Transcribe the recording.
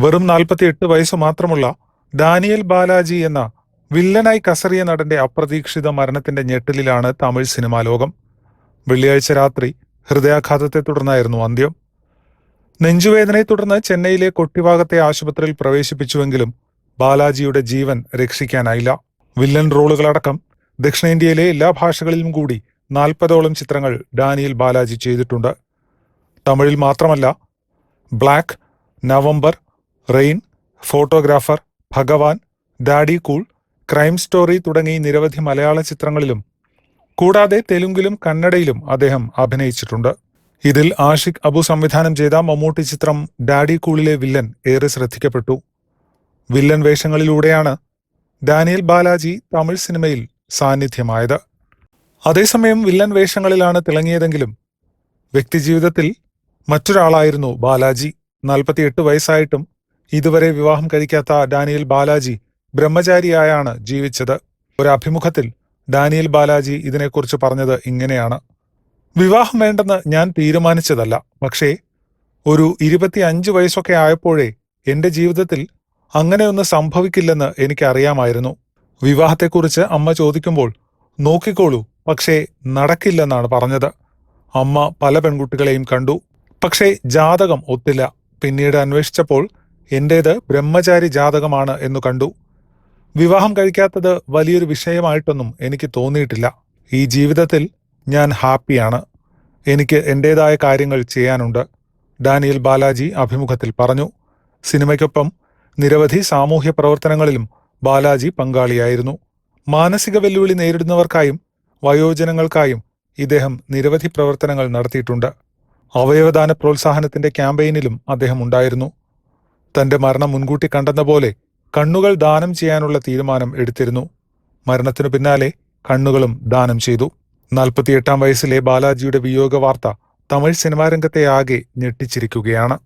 വെറും നാൽപ്പത്തിയെട്ട് വയസ്സ് മാത്രമുള്ള ഡാനിയൽ ബാലാജി എന്ന വില്ലനായി കസറിയ നടന്റെ അപ്രതീക്ഷിത മരണത്തിന്റെ ഞെട്ടലിലാണ് തമിഴ് സിനിമാ ലോകം. വെള്ളിയാഴ്ച രാത്രി ഹൃദയാഘാതത്തെ തുടർന്നായിരുന്നു അന്ത്യം. നെഞ്ചുവേദനയെ തുടർന്ന് ചെന്നൈയിലെ കൊട്ടിഭാഗത്തെ ആശുപത്രിയിൽ പ്രവേശിപ്പിച്ചുവെങ്കിലും ബാലാജിയുടെ ജീവൻ രക്ഷിക്കാനായില്ല. വില്ലൻ റോളുകളടക്കം ദക്ഷിണേന്ത്യയിലെ എല്ലാ ഭാഷകളിലും കൂടി നാൽപ്പതോളം ചിത്രങ്ങൾ ഡാനിയൽ ബാലാജി ചെയ്തിട്ടുണ്ട്. തമിഴിൽ മാത്രമല്ല black November rain photographer Bhagavan daddy cool crime story തുടങ്ങി നിരവധി മലയാള ചിത്രങ്ങളിലും കൂടാതെ തെലുങ്കിലും കന്നഡയിലും അദ്ദേഹം അഭിനയിച്ചിട്ടുണ്ട്. ഇതിൽ ആഷിഖ് അബു സംവിധാനം ചെയ്ത മമ്മൂട്ടി ചിത്രം ഡാഡി കൂളിലെ വില്ലൻ ഏറെ ശ്രദ്ധിക്കപ്പെട്ടു. വില്ലൻ വേഷങ്ങളിലൂടെയാണ് ഡാനിയൽ ബാലാജി തമിഴ് സിനിമയിൽ സാന്നിധ്യമായത്. അതേസമയം വില്ലൻ വേഷങ്ങളിലാണ് തിളങ്ങിയതെങ്കിലും വ്യക്തിജീവിതത്തിൽ മറ്റൊരാളായിരുന്നു ബാലാജി. നാൽപ്പത്തിയെട്ട് വയസ്സായിട്ടും ഇതുവരെ വിവാഹം കഴിക്കാത്ത ഡാനിയൽ ബാലാജി ബ്രഹ്മചാരിയായാണ് ജീവിച്ചത്. ഒരു അഭിമുഖത്തിൽ ഡാനിയൽ ബാലാജി ഇതിനെക്കുറിച്ച് പറഞ്ഞത് ഇങ്ങനെയാണ്. വിവാഹം വേണ്ടെന്ന് ഞാൻ തീരുമാനിച്ചതല്ല. പക്ഷേ ഒരു ഇരുപത്തിയഞ്ച് വയസ്സൊക്കെ ആയപ്പോഴേ എന്റെ ജീവിതത്തിൽ അങ്ങനെയൊന്ന് സംഭവിക്കില്ലെന്ന് എനിക്കറിയാമായിരുന്നു. വിവാഹത്തെക്കുറിച്ച് അമ്മ ചോദിക്കുമ്പോൾ നോക്കിക്കോളൂ പക്ഷേ നടക്കില്ലെന്നാണ് പറഞ്ഞത്. അമ്മ പല പെൺകുട്ടികളെയും കണ്ടു. പക്ഷേ ജാതകം ഒത്തില്ല. പിന്നീട് അന്വേഷിച്ചപ്പോൾ എന്റേത് ബ്രഹ്മചാരി ജാതകമാണ് എന്നു കണ്ടു. വിവാഹം കഴിക്കാത്തത് വലിയൊരു വിഷയമായിട്ടൊന്നും എനിക്ക് തോന്നിയിട്ടില്ല. ഈ ജീവിതത്തിൽ ഞാൻ ഹാപ്പിയാണ്. എനിക്ക് എന്റേതായ കാര്യങ്ങൾ ചെയ്യാനുണ്ട്. ഡാനിയൽ ബാലാജി അഭിമുഖത്തിൽ പറഞ്ഞു. സിനിമയ്ക്കൊപ്പം നിരവധി സാമൂഹ്യ പ്രവർത്തനങ്ങളിലും ബാലാജി പങ്കാളിയായിരുന്നു. മാനസിക വെല്ലുവിളി നേരിടുന്നവർക്കായും വയോജനങ്ങൾക്കായും ഇദ്ദേഹം നിരവധി പ്രവർത്തനങ്ങൾ നടത്തിയിട്ടുണ്ട്. അവയവദാന പ്രോത്സാഹനത്തിന്റെ ക്യാമ്പയിനിലും അദ്ദേഹം ഉണ്ടായിരുന്നു. തന്റെ മരണം മുൻകൂട്ടി കണ്ടെന്ന പോലെ കണ്ണുകൾ ദാനം ചെയ്യാനുള്ള തീരുമാനം എടുത്തിരുന്നു. മരണത്തിനു പിന്നാലെ കണ്ണുകളും ദാനം ചെയ്തു. നാൽപ്പത്തിയെട്ടാം വയസ്സിലെ ബാലാജിയുടെ വിയോഗ വാർത്ത തമിഴ് സിനിമാരംഗത്തെ ആകെ ഞെട്ടിച്ചിരിക്കുകയാണ്.